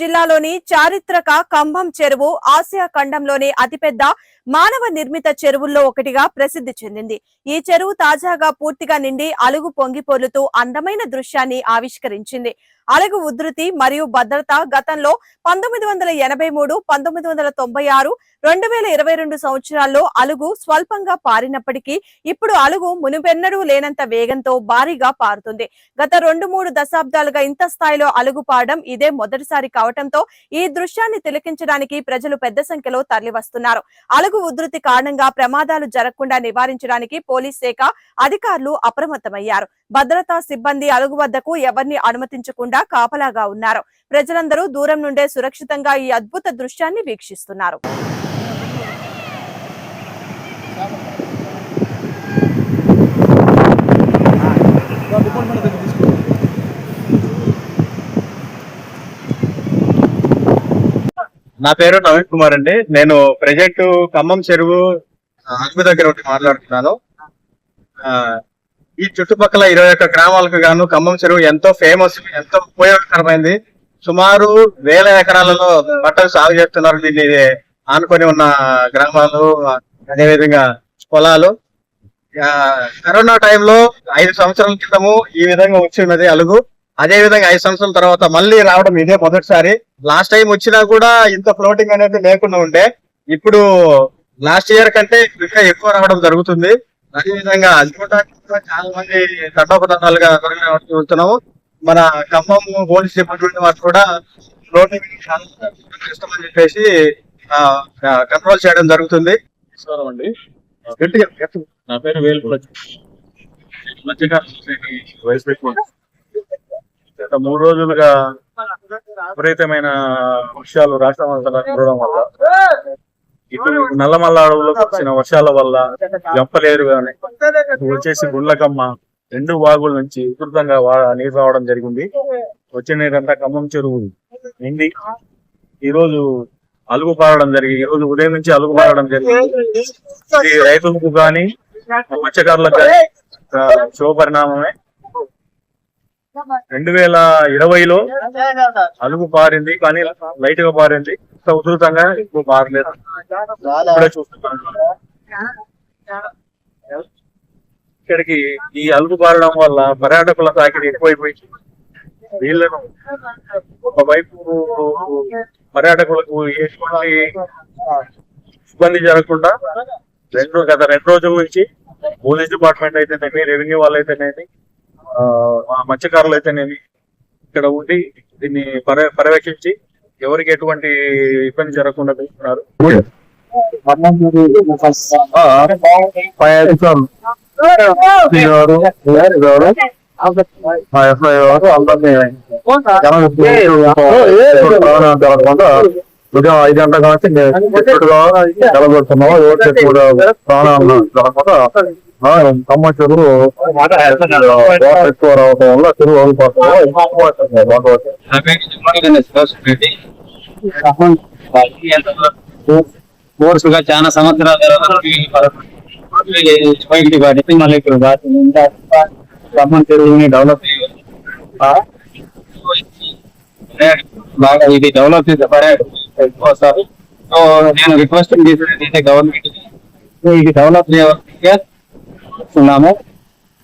జిల్లాలోని చారిత్రక కంభం చెరువు ఆసియా ఖండంలోని అతిపెద్ద మానవ నిర్మిత చెరువుల్లో ఒకటిగా ప్రసిద్ధి చెందింది. ఈ చెరువు తాజాగా పూర్తిగా నిండి అలుగు పొంగిపోలుతూ అందమైన దృశ్యాన్ని ఆవిష్కరించింది. అలగు ఉధృతి మరియు భద్రత గతంలో పంతొమ్మిది వందల ఎనభై మూడు పంతొమ్మిది వందల తొంభై ఆరు రెండు వేల ఇరవై రెండు సంవత్సరాల్లో అలుగు స్వల్పంగా పారినప్పటికీ ఇప్పుడు అలుగు మునుపెన్నడూ లేనంత వేగంతో భారీగా పారుతుంది. గత రెండు మూడు దశాబ్దాలుగా ఇంత స్థాయిలో అలుగు పారడం ఇదే మొదటిసారి కావటంతో ఈ దృశ్యాన్ని తిలకించడానికి ప్రజలు పెద్ద సంఖ్యలో తరలివస్తున్నారు. అలుగు ఉధృతి కారణంగా ప్రమాదాలు జరగకుండా నివారించడానికి పోలీస్ శాఖ అధికారులు అప్రమత్తమయ్యారు. భద్రతా సిబ్బంది అలుగు వద్దకు ఎవరిని అనుమతించకుండా కాపలాగా ఉన్నారు. ప్రజలందరూ దూరం నుండే సురక్షితంగా ఈ అద్భుత దృశ్యాన్ని వీక్షిస్తున్నారు. నా పేరు నవీన్ కుమార్ అండి. నేను ప్రజెంట్ ఖమ్మం చెరువు అగ్మి దగ్గర ఒకటి మాట్లాడుతున్నాను. ఈ చుట్టుపక్కల ఇరవై ఒక్క గ్రామాలకు గాను ఖమ్మం చెరువు ఎంతో ఫేమస్ ఎంతో ఉపయోగకరమైంది. సుమారు వేల ఎకరాలలో పంటలు సాగు చేస్తున్నారు దీన్ని ఆనుకొని ఉన్న గ్రామాలు అదేవిధంగా పొలాలు. కరోనా టైంలో ఐదు సంవత్సరాల క్రితము ఈ విధంగా వచ్చి ఉన్నది అలుగు. అదే విధంగా ఐదు సంవత్సరాల తర్వాత మళ్ళీ రావడం ఇదే మొదటిసారి. లాస్ట్ టైం వచ్చినా కూడా ఇంత ఫ్లోటింగ్ అనేది లేకుండా ఉండే. ఇప్పుడు లాస్ట్ ఇయర్ కంటే ఇంకా ఎక్కువ రావడం జరుగుతుంది. అదే విధంగా అది కూడా చాలా మంది తండోపతండాలుగా వెళ్తున్నాము. మన ఖమ్మం పోలీస్ డిపార్ట్మెంట్ వారు కూడా చాలా ఇష్టమని చెప్పేసి కంట్రోల్ చేయడం జరుగుతుంది. అండి. నా పేరు వేలు గత మూడు రోజులుగా విపరీతమైన వర్షాలు రాష్ట్రం అంతా కురవడం వల్ల ఇటు నల్లమల్ల అడవులకు వచ్చిన వర్షాల వల్ల జంపలేరు కానీ వచ్చేసి గుండ్లకమ్మ రెండు వాగుల నుంచి వికృతంగా నీరు రావడం జరిగింది. వచ్చే నీరంతా ఖమ్మం చెరువు నిండి ఈ రోజు అలుగు పారడం జరిగింది ఈ రోజు ఉదయం నుంచి అలుగు పారడం జరిగింది. ఇది రైతులకు కానీ మత్స్యకారులకు కానీ శుభపరిణామమే. శుభ పరిణామమే రెండు వేల ఇరవైలో అలుగు పారింది కానీ లైట్గా పారింది. ఇంత ఉధృతంగా ఇప్పుడే చూస్తున్నాను. ఇక్కడికి ఈ అలుగు పారడం వల్ల పర్యాటకుల తాకిడి ఎక్కువైపోయింది. వీళ్ళను ఒకవైపు పర్యాటకులకు ఎటువంటి ఇబ్బంది జరగకుండా రెండు గత రెండు రోజుల నుంచి పోలీస్ డిపార్ట్మెంట్ అయితేనేమి రెవెన్యూ వాళ్ళు అయితేనేమి మత్స్యకారులు అయితేనేమి ఇక్కడ ఉండి దీన్ని పర్య- పర్యవేక్షించి ఎవరికి ఎటువంటి ఇబ్బంది జరగకుండా చూస్తున్నారు ఉదయం ఐదు గంటల కాబట్టి కూడా ప్రాణాలను జరగకుండా కమ్మ చెరువు వాటర్ ఎక్కువ రావడం వల్ల చెరువు వదిలిపోతుంది నా పేరు తిరుమల సుభాష్ రెడ్డి కోర్స్గా చాలా సంవత్సరాల తర్వాత స్పైక్ పడింది మళ్ళీ ఇప్పుడు ఖమ్మం చెరువుని డెవలప్ బాగా ఇది డెవలప్ చేసే పర్యాటకులు వస్తారు సో నేను రిక్వెస్ట్ చేసేది గవర్నమెంట్ ఇది డెవలప్ Un amor.